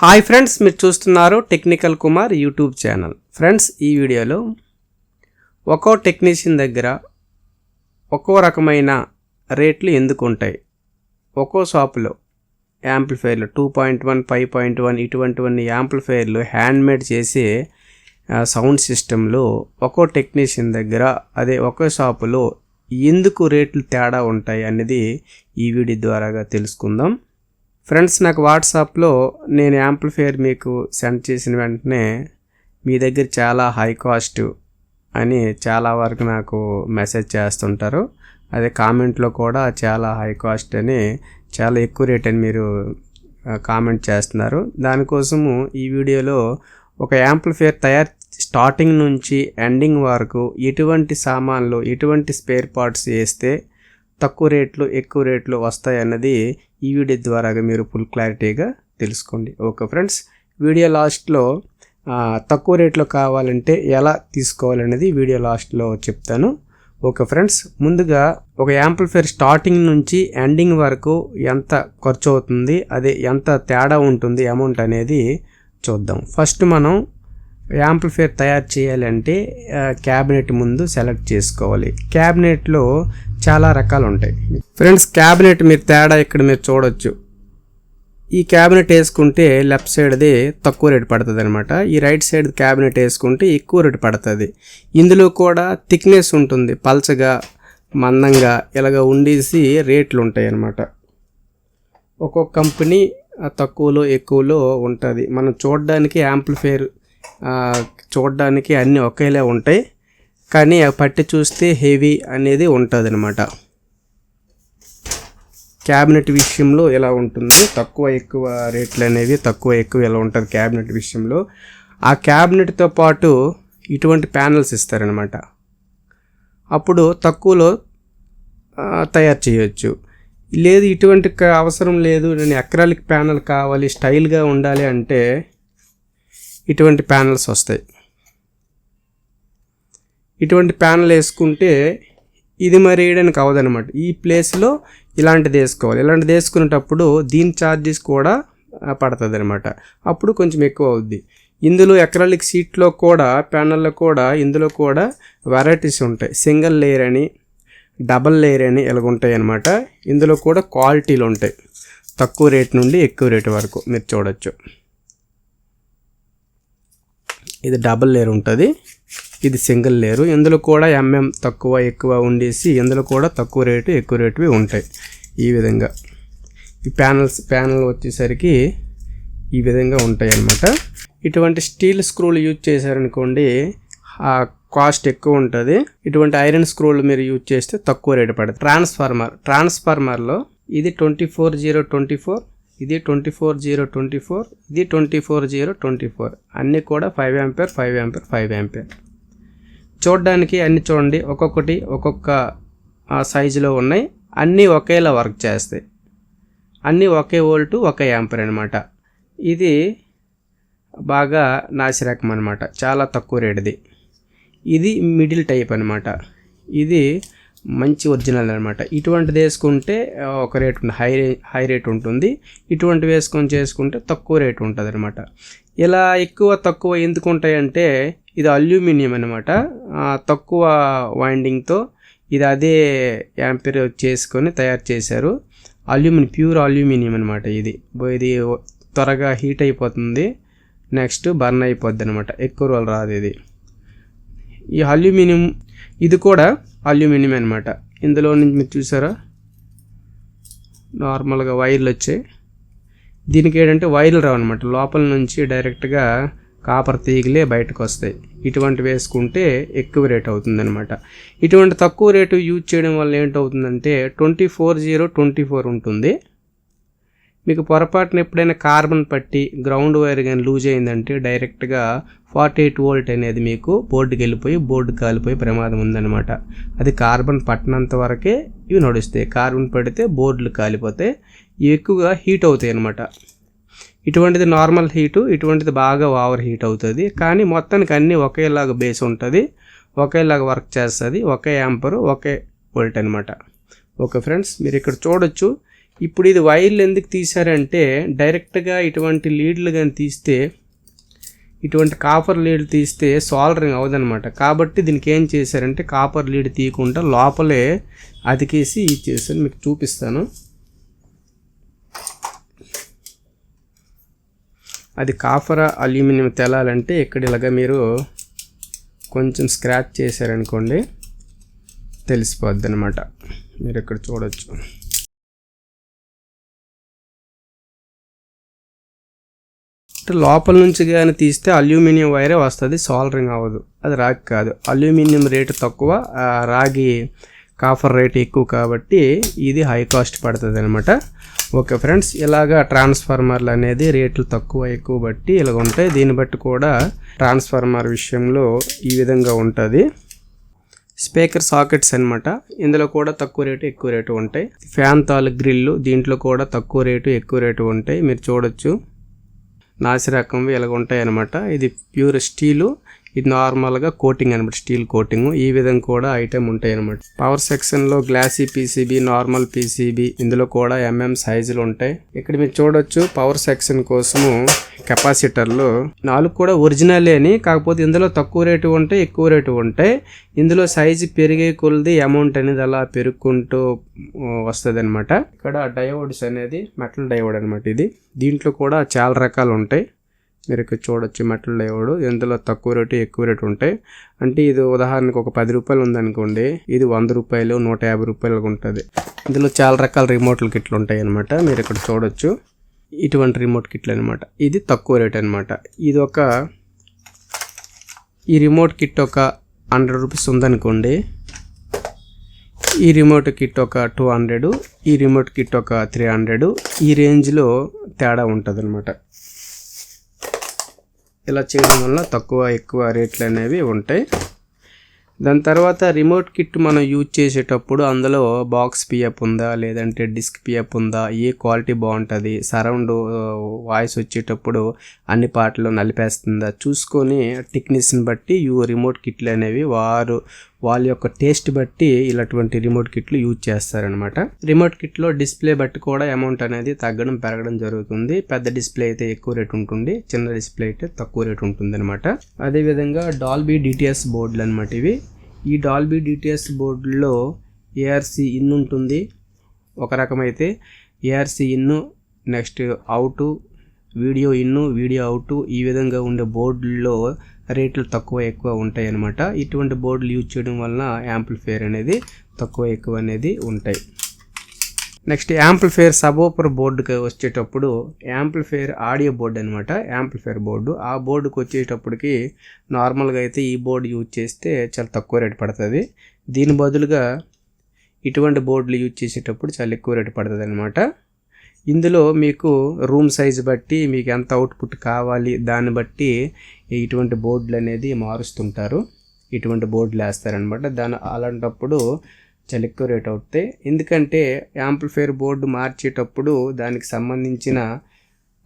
Hi friends మీరు చూస్తున్నారు technical Kumar YouTube channel. Friends ఈ వీడియోలో ఒక్కో టెక్నీషియన్ దగ్గర ఒక్కో రకమైన రేట్లు ఎందుకు ఉంటాయి? ఒక్కో షాపులో యాంప్లిఫైర్లు two point one five point one ఇటువంటివన్నీ యాంప్లిఫైర్లు హ్యాండ్మేడ్ చేసే సౌండ్ సిస్టంలో ఒక్కో టెక్నీషియన్ దగ్గర అదే ఒక్కో షాపులో ఎందుకు రేట్లు తేడా ఉంటాయి అనేది ఈ వీడియో ద్వారాగా తెలుసుకుందాం. ఫ్రెండ్స్ నాకు వాట్సాప్లో నేను యాంప్లిఫైయర్ మీకు సెండ్ చేసిన వెంటనే మీ దగ్గర చాలా హై కాస్ట్ అని చాలా వరకు నాకు మెసేజ్ చేస్తుంటారు. అదే కామెంట్లో కూడా చాలా హై కాస్ట్ అని చాలా ఎక్కువ రేట్ అని మీరు కామెంట్ చేస్తున్నారు. దానికోసము ఈ వీడియోలో ఒక యాంప్లిఫైయర్ తయారు స్టార్టింగ్ నుంచి ఎండింగ్ వరకు ఎటువంటి సామాన్లు ఎటువంటి స్పేర్ పార్ట్స్ వేస్తే తక్కువ రేట్లు ఎక్కువ రేట్లు వస్తాయన్నది ఈ వీడియో ద్వారా మీరు ఫుల్ క్లారిటీగా తెలుసుకోండి. ఓకే ఫ్రెండ్స్ వీడియో లాస్ట్లో తక్కువ రేట్లో కావాలంటే ఎలా తీసుకోవాలనేది వీడియో లాస్ట్లో చెప్తాను. ఓకే ఫ్రెండ్స్ ముందుగా ఒక యాంప్లిఫైర్ స్టార్టింగ్ నుంచి ఎండింగ్ వరకు ఎంత ఖర్చు అవుతుంది అదే ఎంత తేడా ఉంటుంది అమౌంట్ అనేది చూద్దాం. ఫస్ట్ మనం యాంప్లిఫైర్ తయారు చేయాలంటే క్యాబినెట్ ముందు సెలెక్ట్ చేసుకోవాలి. క్యాబినెట్లో చాలా రకాలు ఉంటాయి. ఫ్రెండ్స్ క్యాబినెట్ మీరు తేడా ఇక్కడ మీరు చూడొచ్చు. ఈ క్యాబినెట్ వేసుకుంటే లెఫ్ట్ సైడ్ది తక్కువ రేటు పడుతుంది అనమాట ఈ రైట్ సైడ్ క్యాబినెట్ వేసుకుంటే ఎక్కువ రేటు పడుతుంది. ఇందులో కూడా థిక్నెస్ ఉంటుంది. పల్చగా మందంగా ఇలాగ ఉండేసి రేట్లు ఉంటాయి అన్నమాట ఒక్కొక్క కంపెనీ తక్కువలో ఎక్కువలో ఉంటుంది. మనం చూడడానికి యాంప్లిఫైర్ చూడడానికి అన్నీ ఒకేలా ఉంటాయి కానీ ఆ పట్టి చూస్తే హెవీ అనేది ఉంటుంది అనమాట క్యాబినెట్ విషయంలో ఎలా ఉంటుంది? తక్కువ ఎక్కువ రేట్లు అనేవి తక్కువ ఎక్కువ ఎలా ఉంటుంది క్యాబినెట్ విషయంలో? ఆ క్యాబినెట్తో పాటు ఇటువంటి ప్యానల్స్ ఇస్తారనమాట అప్పుడు తక్కువలో తయారు చేయొచ్చు. లేదు ఇటువంటి అవసరం లేదు నేను అక్రాలిక్ ప్యానల్ కావాలి స్టైల్గా ఉండాలి అంటే ఇటువంటి ప్యానల్స్ వస్తాయి. ఇటువంటి ప్యానల్ వేసుకుంటే ఇది మరి వేయడానికి అవదనమాట ఈ ప్లేస్లో ఇలాంటిది వేసుకోవాలి. ఇలాంటిది వేసుకునేటప్పుడు దీని ఛార్జెస్ కూడా పడుతుంది అనమాట అప్పుడు కొంచెం ఎక్కువ అవుద్ది. ఇందులో ఎక్రాలిక్ సీట్లో కూడా ప్యానల్లో కూడా ఇందులో కూడా వెరైటీస్ ఉంటాయి. సింగిల్ లేయర్ అని డబల్ లేయర్ అని ఉంటాయి అనమాట ఇందులో కూడా క్వాలిటీలు ఉంటాయి. తక్కువ రేట్ నుండి ఎక్కువ రేటు వరకు మీరు చూడొచ్చు. ఇది డబల్ లేయర్ ఉంటుంది. ఇది సింగిల్ లేరు ఇందులో కూడా ఎంఎం తక్కువ ఎక్కువ ఉండేసి ఇందులో కూడా తక్కువ రేటు ఎక్కువ రేటువి ఉంటాయి. ఈ విధంగా. ఈ ప్యానల్స్ ప్యానల్ వచ్చేసరికి ఈ విధంగా ఉంటాయి అన్నమాట ఇటువంటి స్టీల్ స్క్రూలు యూజ్ చేశారనుకోండి ఆ కాస్ట్ ఎక్కువ ఉంటుంది. ఇటువంటి ఐరన్ స్క్రూలు మీరు యూజ్ చేస్తే తక్కువ రేటు పడుతుంది ట్రాన్స్ఫార్మర్ ట్రాన్స్ఫార్మర్లో ఇది twenty four zero twenty four ఇది twenty four zero twenty four ఇది twenty four zero twenty four. అన్నీ కూడా five ampere five ampere five ampere చూడడానికి అన్ని చూడండి ఒక్కొక్కటి ఒక్కొక్క సైజులో ఉన్నాయి. అన్నీ ఒకేలా వర్క్ చేస్తాయి. అన్నీ ఒకే వోల్టు ఒకే యాంపర్ అనమాట ఇది బాగా నాసిరకం అనమాట చాలా తక్కువ రేటుది ఇది మిడిల్ టైప్ అనమాట ఇది మంచి ఒరిజినల్ అనమాట ఇటువంటిది వేసుకుంటే ఒక రేట్ ఉంటుంది. హై హై రేట్ ఉంటుంది. ఇటువంటి వేసుకొని చేసుకుంటే తక్కువ రేట్ ఉంటుంది అనమాట ఇలా ఎక్కువ తక్కువ ఎందుకు ఉంటాయంటే ఇది అల్యూమినియం అనమాట తక్కువ వైండింగ్తో ఇది అదే యాంపిర్ చేసుకొని తయారు చేశారు. అల్యూమినియం ప్యూర్ అల్యూమినియం అనమాట ఇది. ఇది త్వరగా హీట్ అయిపోతుంది. నెక్స్ట్ బర్న్ అయిపోద్ది అనమాట ఎక్కువ రోజులు రాదు ఇది. ఈ అల్యూమినియం ఇది కూడా అల్యూమినియం అనమాట ఇందులో నుంచి మీరు చూసారా? నార్మల్గా వైర్లు వచ్చాయి. దీనికి ఏంటంటే వైర్లు రావు అనమాట లోపల నుంచి డైరెక్ట్గా కాపర్ తీగలే బయటకు వస్తాయి. ఇటువంటి వేసుకుంటే ఎక్కువ రేట్ అవుతుందన్నమాట. ఇటువంటి తక్కువ రేటు యూజ్ చేయడం వల్ల ఏంటవుతుందంటే twenty four zero twenty four ఉంటుంది. మీకు పొరపాటున ఎప్పుడైనా కార్బన్ పట్టి గ్రౌండ్ వైర్ కానీ లూజ్ అయిందంటే డైరెక్ట్గా ఫార్టీ ఎయిట్ వోల్ట్ అనేది మీకు బోర్డుకి వెళ్ళిపోయి బోర్డు కాలిపోయి ప్రమాదం ఉందన్నమాట. అది కార్బన్ పట్టినంత వరకే ఇవి నడుస్తాయి. కార్బన్ పడితే బోర్డులు కాలిపోతాయి ఎక్కువగా హీట్ అవుతాయి అన్నమాట. ఇటువంటిది నార్మల్ హీటు ఇటువంటిది బాగా ఓవర్ హీట్ అవుతుంది. కానీ మొత్తానికి అన్నీ ఒకేలాగా బేస్ ఉంటుంది. ఒకేలాగా వర్క్ చేస్తుంది. ఒకే యాంపరు ఒకే వోల్ట్ అనమాట ఓకే ఫ్రెండ్స్ మీరు ఇక్కడ చూడొచ్చు. ఇప్పుడు ఇది వైర్లు ఎందుకు తీశారంటే డైరెక్ట్గా ఇటువంటి లీడ్లు కానీ తీస్తే ఇటువంటి కాపర్ లీడ్ తీస్తే సోల్డరింగ్ అవ్వదనమాట కాబట్టి దీనికి ఏం చేశారంటే కాపర్ లీడ్ తీయకుండా లోపలే అతికేసి ఇచ్చేసాను మీకు చూపిస్తాను. అది కాఫర్ అల్యూమినియం తెలాలంటే ఇక్కడ ఇలాగా మీరు కొంచెం స్క్రాచ్ చేశారనుకోండి తెలిసిపోద్ది అనమాట మీరు ఇక్కడ చూడొచ్చు. అంటే లోపల నుంచి కానీ తీస్తే అల్యూమినియం వైరే వస్తుంది సోల్డరింగ్ అవ్వదు. అది రాగి కాదు. అల్యూమినియం రేటు తక్కువ రాగి కాఫర్ రేట్ ఎక్కువ కాబట్టి ఇది హై కాస్ట్ పడుతుంది అనమాట ఓకే ఫ్రెండ్స్ ఇలాగా ట్రాన్స్ఫార్మర్లు అనేది రేట్లు తక్కువ ఎక్కువ బట్టి ఇలాగ ఉంటాయి. దీన్ని బట్టి కూడా ట్రాన్స్ఫార్మర్ విషయంలో ఈ విధంగా ఉంటుంది. స్పీకర్ సాకెట్స్ అనమాట ఇందులో కూడా తక్కువ రేటు ఎక్కువ రేటు ఉంటాయి. ఫ్యాన్ తాలు గ్రిల్లు దీంట్లో కూడా తక్కువ రేటు ఎక్కువ రేటు ఉంటాయి. మీరు చూడొచ్చు. నాసి రకంవి ఇలాగ ఉంటాయి అనమాట ఇది ప్యూర్ స్టీలు ఇది నార్మల్గా కోటింగ్ అనమాట స్టీల్ కోటింగ్. ఈ విధంగా కూడా ఐటెం ఉంటాయి అనమాట పవర్ సెక్షన్లో గ్లాసీ పీసీబీ నార్మల్ పీసీబీ ఇందులో కూడా ఎంఎం సైజులు ఉంటాయి. ఇక్కడ మీరు చూడొచ్చు పవర్ సెక్షన్ కోసము కెపాసిటర్లు నాలుగు కూడా ఒరిజినలే అని కాకపోతే ఇందులో తక్కువ రేటు ఉంటాయి ఎక్కువ రేటు ఉంటాయి. ఇందులో సైజు పెరిగే కొలది అమౌంట్ అనేది అలా పెరుగుకుంటూ వస్తుంది అనమాట ఇక్కడ డయోడ్స్ అనేది మెటల్ డయోడ్ అనమాట ఇది. దీంట్లో కూడా చాలా రకాలు ఉంటాయి. మీరు ఇక్కడ చూడొచ్చు మెటల్ డయోడ్ ఇందులో తక్కువ రేటు ఎక్కువ రేటు ఉంటాయి. అంటే ఇది ఉదాహరణకు ఒక పది రూపాయలు ఉందనుకోండి ఇది వంద రూపాయలు నూట యాభై రూపాయలకు ఉంటుంది. ఇందులో చాలా రకాల రిమోట్లు కిట్లు ఉంటాయి అనమాట మీరు ఇక్కడ చూడొచ్చు. ఇటువంటి రిమోట్ కిట్లు అనమాట ఇది తక్కువ రేట్ అనమాట ఇది ఒక ఈ రిమోట్ కిట్ ఒక హండ్రెడ్ రూపీస్ ఉందనుకోండి ఈ రిమోట్ కిట్ ఒక టూ హండ్రెడ్ ఈ రిమోట్ కిట్ ఒక త్రీ హండ్రెడ్ ఈ రేంజ్లో తేడా ఉంటుంది అనమాట ఇలా చేయడం వల్ల తక్కువ ఎక్కువ రేట్లు అనేవి ఉంటాయి. దాని తర్వాత రిమోట్ కిట్ మనం యూజ్ చేసేటప్పుడు అందులో బాక్స్ పిఎఫ్ ఉందా లేదంటే డిస్క్ పిఎఫ్ ఉందా ఏ క్వాలిటీ బాగుంటుంది సరౌండ్ వాయిస్ వచ్చేటప్పుడు అన్ని పాటలు నలిపేస్తుందా చూసుకొని టెక్నీషియన్ బట్టి యూ రిమోట్ కిట్లు అనేవి వారు వాళ్ళ యొక్క టేస్ట్ బట్టి ఇలాంటి రిమోట్ కిట్లు యూజ్ చేస్తారనమాట రిమోట్ కిట్లో డిస్ప్లే బట్టి కూడా అమౌంట్ అనేది తగ్గడం పెరగడం జరుగుతుంది. పెద్ద డిస్ప్లే అయితే ఎక్కువ రేట్ ఉంటుంది. చిన్న డిస్ప్లే అయితే తక్కువ రేట్ ఉంటుంది అనమాట అదేవిధంగా డాల్బీ డిటిఎస్ బోర్డులు అనమాట ఇవి. ఈ డాల్బీ డిటిఎస్ బోర్డులో ఏఆర్సి ఇన్ ఉంటుంది. ఒక రకమైతే ARC in next out video in video out ఈ విధంగా ఉండే బోర్డుల్లో రేట్లు తక్కువ ఎక్కువ ఉంటాయి అన్నమాట. ఇటువంటి బోర్డులు యూజ్ చేయడం వలన యాంప్లిఫైర్ అనేది తక్కువ ఎక్కువ అనేది ఉంటాయి. నెక్స్ట్ యాంప్లిఫైర్ సబోపర్ బోర్డుకి వచ్చేటప్పుడు యాంప్లిఫైర్ ఆడియో బోర్డు అనమాట యాంప్లిఫైర్ బోర్డు. ఆ బోర్డుకి వచ్చేటప్పటికి నార్మల్గా అయితే ఈ బోర్డు యూజ్ చేస్తే చాలా తక్కువ రేటు పడుతుంది. దీని బదులుగా ఇటువంటి బోర్డులు యూజ్ చేసేటప్పుడు చాలా ఎక్కువ రేటు పడుతుంది అనమాట ఇందులో మీకు రూమ్ సైజ్ బట్టి మీకు ఎంత అవుట్పుట్ కావాలి దాన్ని బట్టి ఇటువంటి బోర్డులు అనేది మారుస్తుంటారు. ఇటువంటి బోర్డులు వేస్తారనమాట దాని అలాంటప్పుడు చాలా ఎక్కువ రేట్ అవుతాయి. ఎందుకంటే యాంప్లిఫైర్ బోర్డు మార్చేటప్పుడు దానికి సంబంధించిన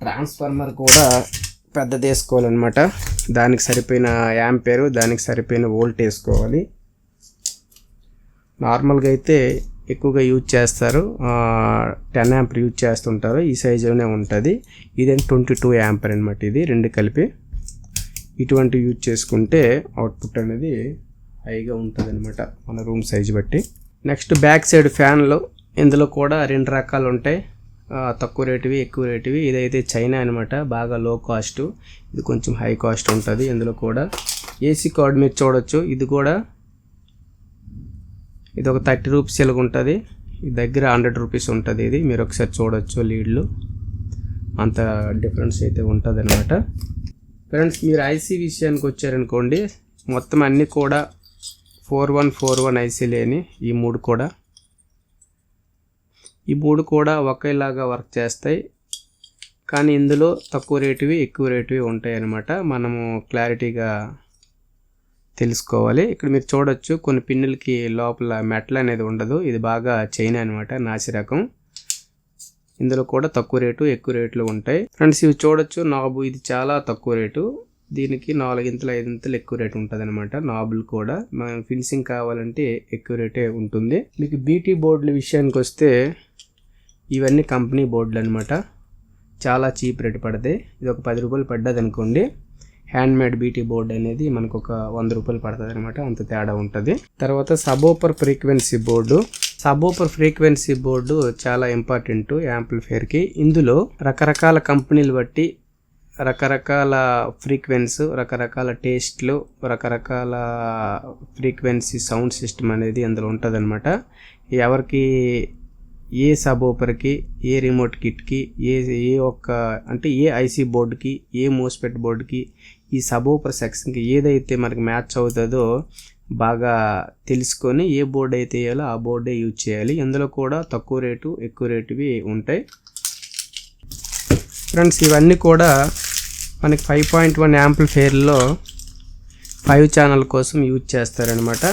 ట్రాన్స్ఫార్మర్ కూడా పెద్దది వేసుకోవాలన్నమాట. దానికి సరిపోయిన యాంపేరు దానికి సరిపోయిన వోల్ట్ వేసుకోవాలి. నార్మల్గా అయితే ఎక్కువగా యూజ్ చేస్తారు. టెన్ యాంపర్ యూజ్ చేస్తుంటారు. ఈ సైజులోనే ఉంటుంది. ఇదే ట్వంటీ టూ యాంపర్ అనమాట ఇది. రెండు కలిపి ఇటువంటి యూజ్ చేసుకుంటే అవుట్పుట్ అనేది హైగా ఉంటుంది అనమాట మన రూమ్ సైజ్ బట్టి. నెక్స్ట్ బ్యాక్ సైడ్ ఫ్యాన్లు ఇందులో కూడా రెండు రకాలు ఉంటాయి. తక్కువ రేటువి ఎక్కువ రేటువి. ఇదైతే చైనా అనమాట బాగా లో కాస్ట్ ఇది కొంచెం హై కాస్ట్ ఉంటుంది. ఇందులో కూడా ఏసీ కార్డ్ మీరు చూడొచ్చు. ఇది కూడా ఇది ఒక థర్టీ రూపీస్ ఎలాగ ఉంటుంది. దగ్గర హండ్రెడ్ రూపీస్ ఉంటుంది ఇది. మీరు ఒకసారి చూడొచ్చు లీడ్లు. అంత డిఫరెన్స్ అయితే ఉంటుంది అనమాట ఫ్రెండ్స్ మీరు ఐసీ విషయానికి వచ్చారనుకోండి మొత్తం అన్నీ కూడా four one four one IC లేని ఈ మూడు కూడా. ఈ మూడు కూడా ఒకేలాగా వర్క్ చేస్తాయి. కానీ ఇందులో తక్కువ రేటువి ఎక్కువ రేటువి ఉంటాయి అన్నమాట మనము క్లారిటీగా తెలుసుకోవాలి. ఇక్కడ మీరు చూడొచ్చు కొన్ని పిన్నులకి లోపల మెటల్ అనేది ఉండదు. ఇది బాగా చైన్ అనమాట నాసి రకం. ఇందులో కూడా తక్కువ రేటు ఎక్కువ రేట్లు ఉంటాయి. ఫ్రెండ్స్ ఇవి చూడొచ్చు. నాబు ఇది చాలా తక్కువ రేటు. దీనికి నాలుగింతలు ఐదింతలు ఎక్కువ రేటు ఉంటుంది అనమాట నాబులు కూడా. మనం ఫినిషింగ్ కావాలంటే ఎక్కువ రేటే ఉంటుంది. మీకు బీటీ బోర్డుల విషయానికి వస్తే ఇవన్నీ కంపెనీ బోర్డులు అనమాట చాలా చీప్ రేట్ పడతాయి. ఇది ఒక పది రూపాయలు పడ్డది అనుకోండి హ్యాండ్ మేడ్ బీటీ బోర్డ్ అనేది మనకు ఒక వంద రూపాయలు పడుతుంది అనమాట అంత తేడా ఉంటుంది. తర్వాత subwoofer frequency board subwoofer frequency board చాలా ఇంపార్టెంట్ యాంప్లిఫైర్కి ఇందులో రకరకాల కంపెనీలు బట్టి రకరకాల ఫ్రీక్వెన్స్ రకరకాల టేస్ట్లు రకరకాల ఫ్రీక్వెన్సీ సౌండ్ సిస్టమ్ అనేది అందులో ఉంటుంది ఎవరికి ఏ సబోపర్కి ఏ రిమోట్ కిట్కి ఏ ఏ ఒక్క అంటే ఏ ఐసీ బోర్డుకి ఏ మోస్పెట్ బోర్డుకి ఈ సబోపర్ సెక్షన్కి ఏదైతే మనకి మ్యాచ్ అవుతుందో బాగా తెలుసుకొని ఏ బోర్డు అయితే వేయాలో ఆ బోర్డే యూజ్ చేయాలి. ఇందులో కూడా తక్కువ రేటు ఎక్కువ రేటువి ఉంటాయి. ఫ్రెండ్స్ ఇవన్నీ కూడా మనకి ఫైవ్ పాయింట్ వన్ యాంప్లిఫైర్లో ఫైవ్ ఛానల్ కోసం యూజ్ చేస్తారనమాట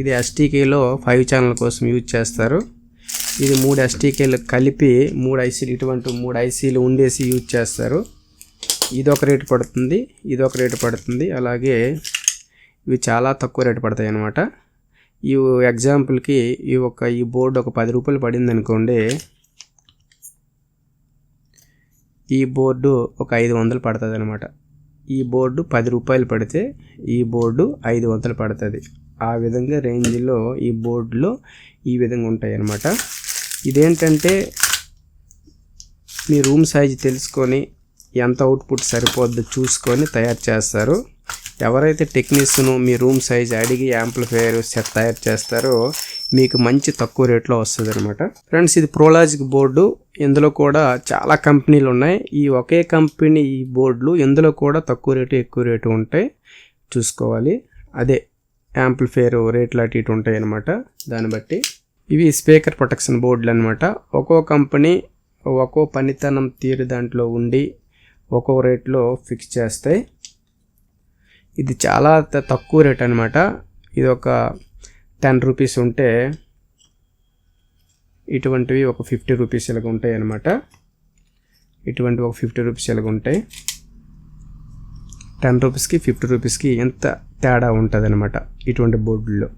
ఇది ఎస్టీకేలో ఫైవ్ ఛానల్ కోసం యూజ్ చేస్తారు. ఇది మూడు ఎస్టీకేలు కలిపి మూడు ఐసీలు ఇటువంటి మూడు ఐసీలు ఉండేసి యూజ్ చేస్తారు. ఇది ఒక రేటు పడుతుంది ఇది ఒక రేటు పడుతుంది. అలాగే ఇవి చాలా తక్కువ రేటు పడతాయి అన్నమాట. ఈ ఎగ్జాంపుల్కి ఈ ఒక ఈ బోర్డు ఒక పది రూపాయలు పడింది అనుకోండి. ఈ బోర్డు ఒక ఐదు వందలు పడుతుంది అనమాట ఈ బోర్డు పది రూపాయలు పడితే ఈ బోర్డు ఐదు వందలు పడుతుంది. ఆ విధంగా రేంజ్లో ఈ బోర్డులో ఈ విధంగా ఉంటాయి అన్నమాట. ఇదేంటంటే మీ రూమ్ సైజ్ తెలుసుకొని ఎంత అవుట్పుట్ సరిపోద్దో చూసుకొని తయారు చేస్తారు. ఎవరైతే టెక్నీషియన్ మీ రూమ్ సైజ్ అడిగి యాంప్లిఫైయర్ సెట్ తయారు చేస్తారో మీకు మంచి తక్కువ రేట్లో వస్తుంది అనమాట ఫ్రెండ్స్ ఇది ప్రోలాజిక్ బోర్డు. ఇందులో కూడా చాలా కంపెనీలు ఉన్నాయి. ఈ ఒకే కంపెనీ ఈ బోర్డులు ఇందులో కూడా తక్కువ రేటు ఎక్కువ రేటు ఉంటాయి. చూసుకోవాలి. అదే యాంప్లిఫైయర్ రేట్లు అటు ఇటు ఉంటాయి అనమాట దాన్ని బట్టి ఇవి స్పీకర్ ప్రొటెక్షన్ బోర్డులు అనమాట ఒక్కో కంపెనీ ఒక్కో పనితనం తీరు దాంట్లో ఉండి ఒక్కో రేట్లో ఫిక్స్ చేస్తాయి. ఇది చాలా తక్కువ రేట్ అనమాట ఇది ఒక టెన్ రూపీస్ ఉంటే ఇటువంటివి ఒక ఫిఫ్టీ రూపీస్ ఇలాగ ఉంటాయి అనమాట ఇటువంటి ఒక ఫిఫ్టీ రూపీస్ ఇలాగ ఉంటాయి. టెన్ రూపీస్కి ఫిఫ్టీ రూపీస్కి ఎంత తేడా ఉంటుంది అనమాట ఇటువంటి బోర్డుల్లో.